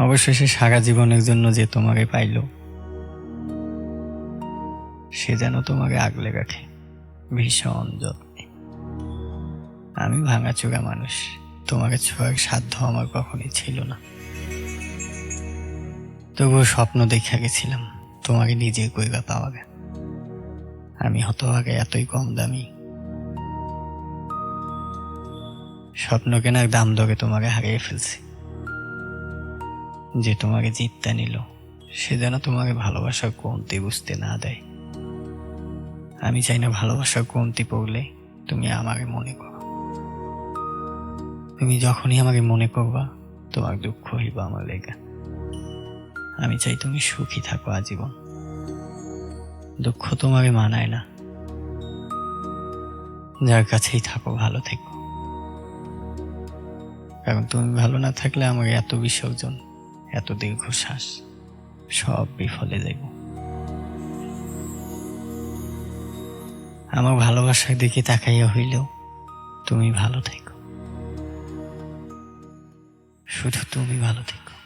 অবশেষে সারা জীবনের জন্য যে তোমাকে পাইল, সে যেন তোমাকে আগলে রাখে। ভীষণ যত্নে। আমি ভাঙাচোরা মানুষ। তোমাকে ছোঁয়ার সাধ্য আমার কখনই ছিল না। তবুও স্বপ্ন দেখা গেছিলাম, তোমাকে নিজে কইবা পাওয়াগে আমি হতভাগে এতই কম দামি। স্বপ্ন কেনার দাম দরে তোমাকে হারিয়ে ফেলছি। যে তোমাকে জিততে নিল, সে যেন তোমাকে ভালোবাসার কমতি বুঝতে না দেয়। আমি চাই না ভালোবাসার কমতি পড়লে তুমি আমাকে মনে করো। তুমি যখনই আমাকে মনে করবা, তোমার দুঃখ হইব আমার লেগে। আমি চাই তুমি সুখী থাকো আজীবন। দুঃখ তোমাকে মানায় না। যার কাছেই থাকো, ভালো থেকো। কারণ তুমি ভালো না থাকলে আমার এত বিসর্জন এত দীর্ঘশ্বাস সব বিফলে যাব আমার ভালোবাসার দিকে তাকাইয়া হইলেও তুমি ভালো থেকো। শুধু তুমি ভালো থেকো।